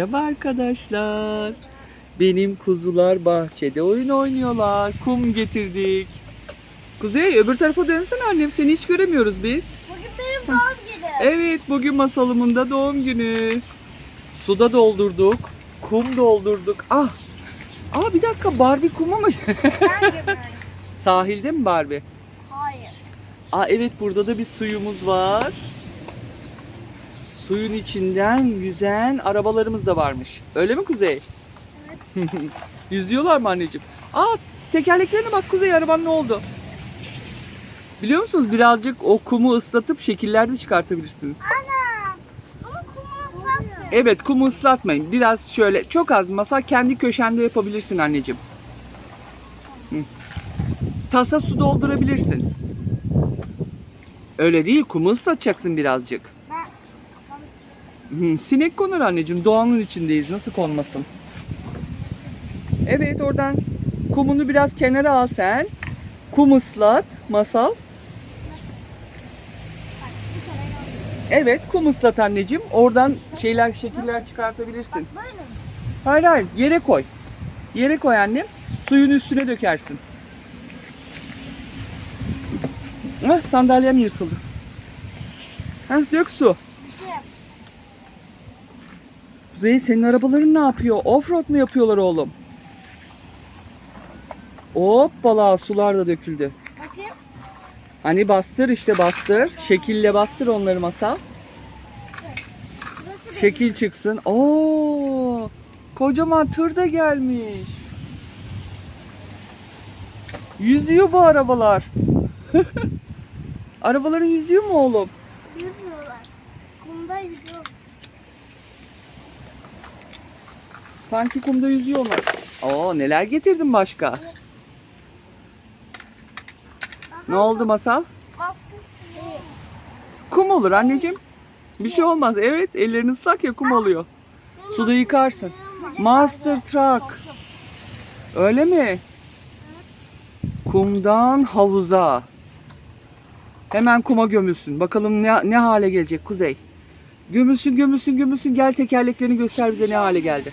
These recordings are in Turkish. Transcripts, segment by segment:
Merhaba arkadaşlar. Benim kuzular bahçede oyun oynuyorlar. Kum getirdik. Kuzey öbür tarafa dönsene annem. Seni hiç göremiyoruz biz. Bugün benim doğum günüm. Evet bugün masalımın da doğum günü. Suda doldurduk. Kum doldurduk. Ah. Aa bir dakika Barbie kuma mı? Sahilde mi Barbie? Hayır. Aa evet burada da bir suyumuz var. Suyun içinden yüzen arabalarımız da varmış. Öyle mi Kuzey? Yüzüyorlar mı anneciğim? Aa tekerleklerine bak Kuzey araban ne oldu? Biliyor musunuz birazcık o kumu ıslatıp şekiller de çıkartabilirsiniz. Ana. Ama kumu ıslatmıyor. Evet kumu ıslatmayın. Biraz şöyle çok az masa kendi köşende yapabilirsin anneciğim. Hı. Tasa su doldurabilirsin. Öyle değil kumu ıslatacaksın birazcık. Sinek konur anneciğim. Doğanın içindeyiz. Nasıl konmasın? Evet oradan kumunu biraz kenara al sen. Kum ıslat masal. Evet kum ıslat anneciğim. Oradan şeyler şekiller çıkartabilirsin. Hayır hayır yere koy. Yere koy annem. Suyun üstüne dökersin. Ah sandalyem yırtıldı. Heh, dök su. Kuzey senin arabaların ne yapıyor? Offroad mu yapıyorlar oğlum? Hoppala sular da döküldü. Bakayım. Hani bastır işte bastır. Şekille bastır onları masal. Şekil çıksın. Oo! Kocaman tır da gelmiş. Yüzüyor bu arabalar. Arabaların yüzüyor mu oğlum? Yüzmüyorlar. Kumda yüzüyor. Sanki kumda yüzüyorlar. Oo neler getirdin başka? Ne oldu masal? Kum olur anneciğim. Bir şey olmaz. Evet ellerin ıslak ya kum oluyor. Suda yıkarsın. Master Truck. Öyle mi? Kumdan havuza. Hemen kuma gömülsün. Bakalım ne, ne hale gelecek Kuzey. Gömülsün gömülsün gömülsün. Gel tekerleklerini göster bize ne hale geldi.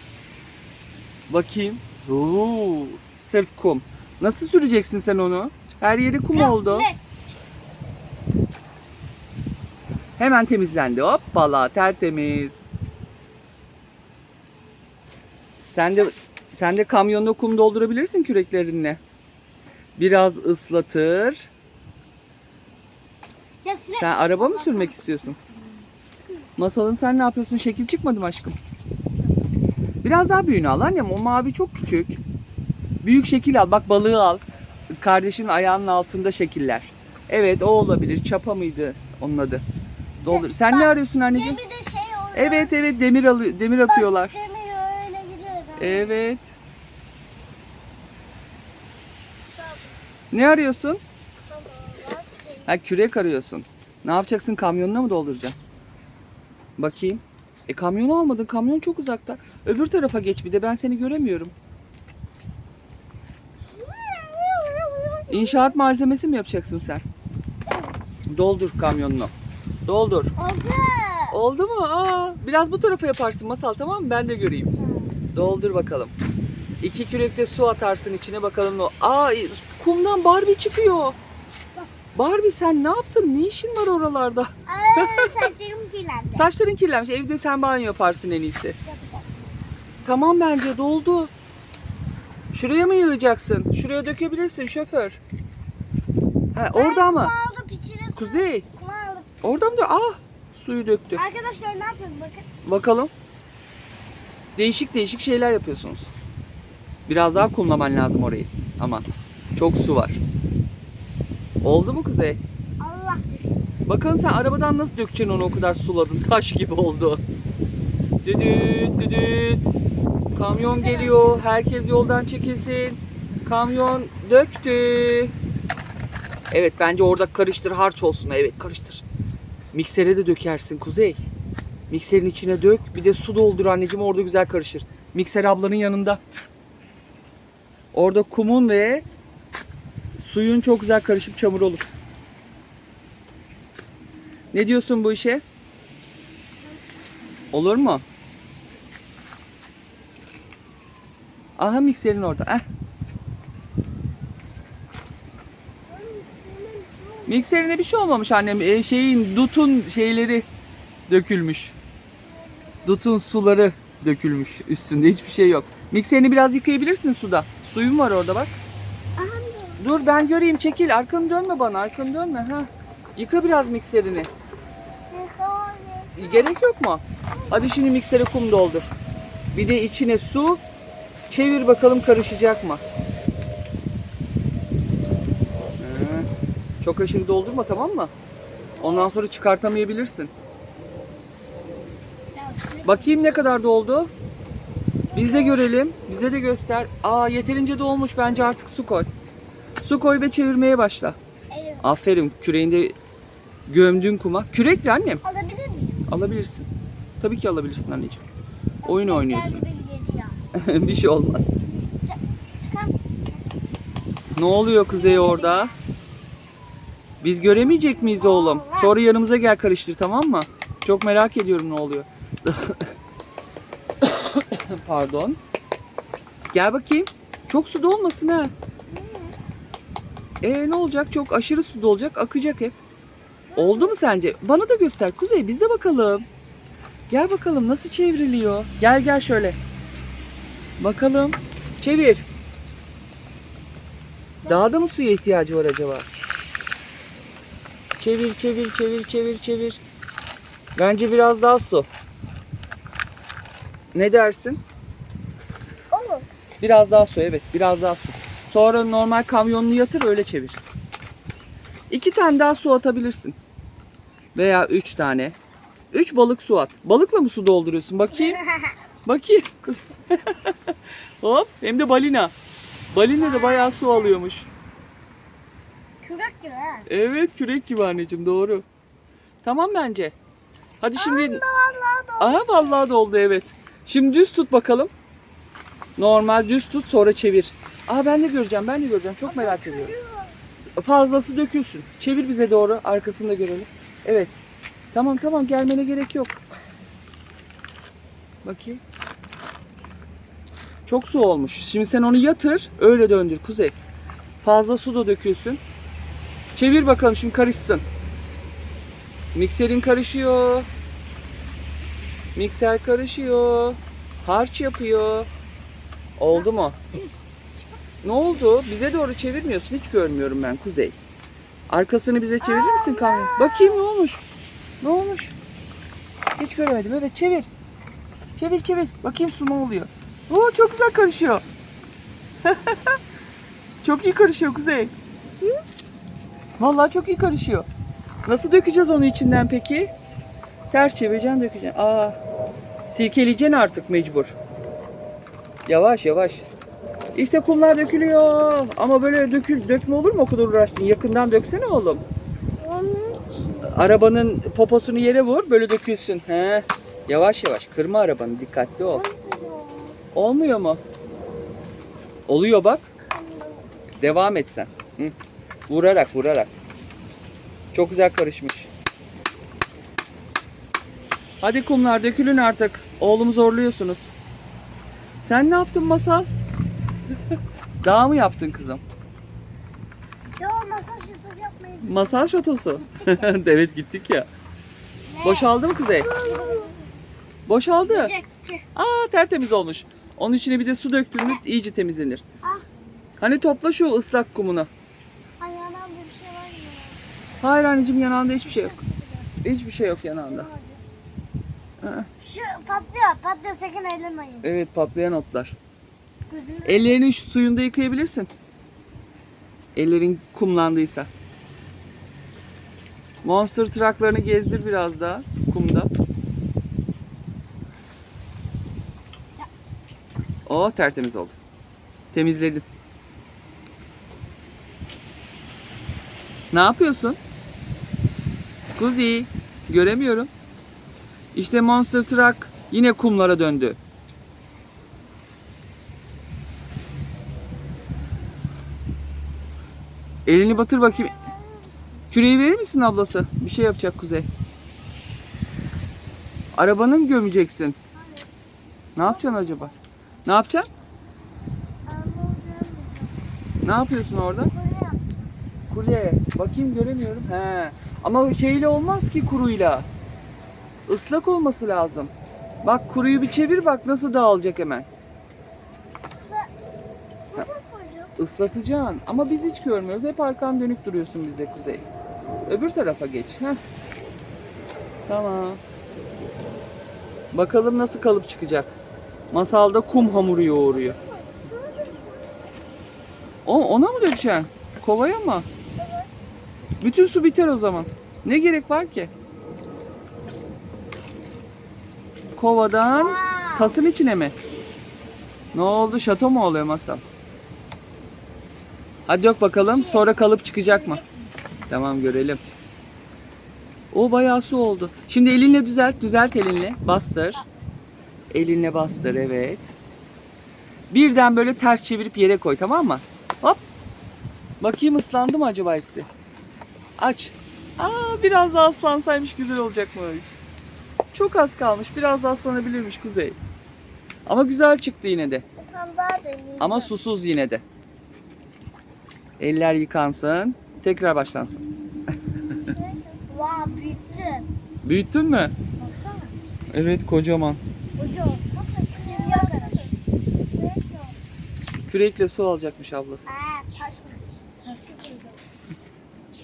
Bakayım. Oo, sırf kum. Nasıl süreceksin sen onu? Her yeri kum oldu. Hemen temizlendi. Hoppala tertemiz. Sen de sen de kamyonda kum doldurabilirsin küreklerinle. Biraz ıslatır. Sen araba mı sürmek istiyorsun? Masalın sen ne yapıyorsun? Şekil çıkmadı mı aşkım? Biraz daha büyüğünü al annem. O mavi çok küçük. Büyük şekil al. Bak balığı al. Kardeşin ayağının altında şekiller. Evet o olabilir. Çapa mıydı onun adı? Doldur. Sen ne arıyorsun anneciğim? Gemide şey oluyor. Evet evet demir alı demir atıyorlar. Bak, demir öyle gidiyor. Evet. Ne arıyorsun? Ha kürek arıyorsun. Ne yapacaksın? Kamyonuna mı dolduracaksın? Bakayım. E kamyonu almadın. Kamyon çok uzakta. Öbür tarafa geç bir de ben seni göremiyorum. İnşaat malzemesi mi yapacaksın sen? Doldur kamyonunu. Doldur. Oldu. Oldu mu? Aa, biraz bu tarafa yaparsın masal tamam mı? Ben de göreyim. Doldur bakalım. İki kürekte su atarsın içine bakalım. o- Aa kumdan Barbie çıkıyor. Barbie sen ne yaptın? Ne işin var oralarda? Aa, saçlarım kirlendi. Saçların kirlenmiş. Evde sen banyo yaparsın en iyisi. Yapacağım. Tamam bence doldu. Şuraya mı yığacaksın? Şuraya dökebilirsin şoför. Ha, orada içine su. Kuzey. Orada mı? dö- Ah suyu döktü. Arkadaşlar ne yapıyoruz bakın. Bakalım. Değişik değişik şeyler yapıyorsunuz. Biraz daha kumlaman lazım orayı. Ama çok su var. Oldu mu Kuzey? Allah Bakalım sen arabadan nasıl dökeceksin onu o kadar suladın. Taş gibi oldu. Düdüt düdüt. Kamyon geliyor. Herkes yoldan çekilsin. Kamyon döktü. Evet bence orada karıştır harç olsun. Evet karıştır. Miksere de dökersin Kuzey. Mikserin içine dök. Bir de su doldur anneciğim orada güzel karışır. Mikser ablanın yanında. Orada kumun ve suyun çok güzel karışıp çamur olur. Ne diyorsun bu işe? Olur mu? Aha mikserin orada. Eh. Mikserine bir şey olmamış annem. E, şeyin dutun şeyleri dökülmüş. Dutun suları dökülmüş üstünde. Hiçbir şey yok. Mikserini biraz yıkayabilirsin suda. Suyun var orada bak. Dur ben göreyim çekil. Arkanı dönme bana. Arkanı dönme. Ha. Yıka biraz mikserini. Gerek yok mu? Hadi şimdi miksere kum doldur. Bir de içine su. Çevir bakalım karışacak mı? Ee, Çok aşırı doldurma tamam mı? Ondan sonra çıkartamayabilirsin. Bakayım ne kadar doldu. Biz de görelim. Bize de göster. Aa yeterince dolmuş. Bence artık su koy. Su koy ve çevirmeye başla. Evet. Aferin. Küreğinde gömdüğün kuma. Kürekle annem. Alabilir miyim? Alabilirsin. Tabii ki alabilirsin anneciğim. Oyun oynuyorsun. geldi beni yedi ya. bir şey olmaz. Ne oluyor Kuzey orada? Biz göremeyecek miyiz oğlum? Sonra yanımıza gel karıştır tamam mı? Çok merak ediyorum ne oluyor. Pardon. Gel bakayım. Çok suda olmasın ha. E ne olacak? Çok aşırı suda olacak. Akacak hep. Oldu mu sence? Bana da göster. Kuzey biz de bakalım. Gel bakalım nasıl çevriliyor. Gel gel şöyle. Bakalım. Çevir. Daha da mı suya ihtiyacı var acaba? Çevir, çevir, çevir, çevir, çevir. Bence biraz daha su. Ne dersin? Olur. Biraz daha su, evet. Biraz daha su. Sonra normal kamyonunu yatır, öyle çevir. İki tane daha su atabilirsin. Veya üç tane. Üç balık su at. Balıkla mı su dolduruyorsun? Bakayım. Bakayım. Kız- Hop. Hem de balina. Balina da bayağı su alıyormuş. Kürek gibi. Evet kürek gibi anneciğim doğru. Tamam bence. Hadi şimdi... Vallahi doğru. Aha vallahi doldu evet. Şimdi düz tut bakalım. Normal düz tut sonra çevir. Aa ben de göreceğim ben de göreceğim çok merak ediyorum. Fazlası dökülsün. Çevir bize doğru arkasını da görelim. Evet. Tamam tamam gelmene gerek yok. Bakayım. Çok su olmuş. Şimdi sen onu yatır öyle döndür Kuzey. Fazla su da dökülsün. Çevir bakalım şimdi karışsın. Mikserin karışıyor. Mikser karışıyor. Harç yapıyor. Oldu mu? Ne oldu? Bize doğru çevirmiyorsun. Hiç görmüyorum ben Kuzey. Arkasını bize çevirir misin kamyon? Bakayım ne olmuş? Ne olmuş? Hiç göremedim. Evet çevir. Çevir çevir. Bakayım su ne oluyor? Oo çok güzel karışıyor. çok iyi karışıyor Kuzey. Vallahi çok iyi karışıyor. Nasıl dökeceğiz onu içinden peki? Ters çevireceksin dökeceksin. Aa, silkeleyeceksin artık mecbur. Yavaş yavaş. İşte kumlar dökülüyor. Ama böyle dökül, dökme olur mu o kadar uğraştın? Yakından döksene oğlum. Arabanın poposunu yere vur böyle dökülsün. He. Yavaş yavaş kırma arabanı dikkatli ol. Olmuyor mu? Oluyor bak. Devam et sen. Hı. Vurarak vurarak. Çok güzel karışmış. Hadi kumlar dökülün artık. Oğlumu zorluyorsunuz. Sen ne yaptın Masal? Daha mı yaptın kızım? Yo masa şırtısı yapmayı Masal şatosu. evet gittik ya. Boşaldı mı Kuzey? Boşaldı. Çık. Aa tertemiz olmuş. Onun içine bir de su döktüğünüz iyice temizlenir. Ah. Hani topla şu ıslak kumunu. Ayağına bir şey var mı? Hayır anneciğim yanağında hiçbir şey yok. Hiçbir şey yok yanağında. Aa, Şu patlıyor. Patlıyor sakın ellemeyin. Evet patlayan otlar. Gözünü Ellerini şu suyunda yıkayabilirsin. Ellerin kumlandıysa. Monster traklarını gezdir biraz daha kumda. O tertemiz oldu. Temizledin. Ne yapıyorsun? Kuzi, göremiyorum. İşte Monster Truck yine kumlara döndü. Elini batır bakayım. Küreği verir misin ablası? Bir şey yapacak Kuzey. Arabanı mı gömeceksin? Ne yapacaksın acaba? Ne yapacaksın? Ne yapıyorsun orada? Yap. Kule. Bakayım göremiyorum. He. Ama şeyle olmaz ki kuruyla. Islak olması lazım. Bak kuruyu bir çevir bak nasıl dağılacak hemen. Islatacaksın. Ama biz hiç görmüyoruz. Hep arkan dönük duruyorsun bize Kuzey. Öbür tarafa geç. Heh. Tamam. Bakalım nasıl kalıp çıkacak. Masalda kum hamuru yoğuruyor. O, ona mı dökeceksin? Kovaya mı? Bütün su biter o zaman. Ne gerek var ki? Kovadan tasın içine mi? Ne oldu? Şato mu oluyor masal? Hadi yok bakalım. Sonra kalıp çıkacak mı? Tamam görelim. O bayağı su oldu. Şimdi elinle düzelt. Düzelt elinle. Bastır. Elinle bastır evet. Birden böyle ters çevirip yere koy tamam mı? Hop. Bakayım ıslandı mı acaba hepsi? Aç. Aa biraz daha ıslansaymış güzel olacakmış. Çok az kalmış. Biraz daha ıslanabilirmiş Kuzey. Ama güzel çıktı yine de. Ama susuz yine de. Eller yıkansın. Tekrar başlansın. Vay büyüttü. Büyüttün mü? Baksana. Evet kocaman. Kürekle su alacakmış ablası. Aa, taş mı? Taşı koyacağım.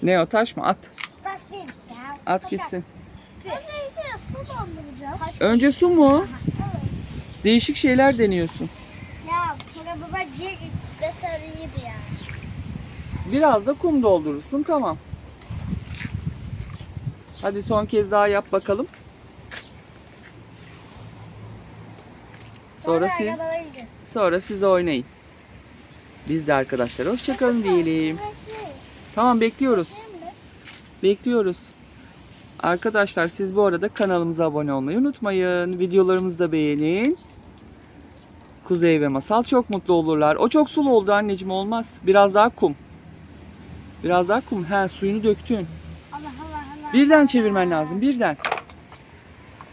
Ne o taş mı? At. Taş değilmiş ya. At gitsin. Önce su. Taş. Önce su mu? Evet. Değişik şeyler deniyorsun. Ya sonra baba gir ve sarıydı ya. Biraz da kum doldurursun tamam. Hadi son kez daha yap bakalım. Sonra siz sonra siz oynayın. Biz de arkadaşlar hoşçakalın diyelim. Tamam bekliyoruz. Bekliyoruz. Arkadaşlar siz bu arada kanalımıza abone olmayı unutmayın. Videolarımızı da beğenin. Kuzey ve Masal çok mutlu olurlar. O çok sulu oldu anneciğim olmaz. Biraz daha kum. Biraz daha kum. He suyunu döktün. Allah Allah Allah. Birden çevirmen lazım. Birden.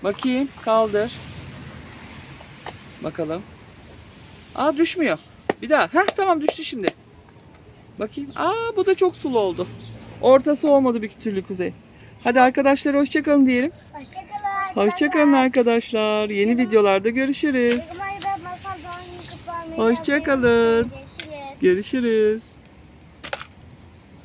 Bakayım. Kaldır. Bakalım. Aa düşmüyor. Bir daha. Heh tamam düştü şimdi. Bakayım. Aa bu da çok sulu oldu. Ortası olmadı bir türlü kuzey. Hadi arkadaşlar hoşçakalın diyelim. Hoşçakalın. Hoşçakalın arkadaşlar. Yeni videolarda görüşürüz. Hoşçakalın. Görüşürüz.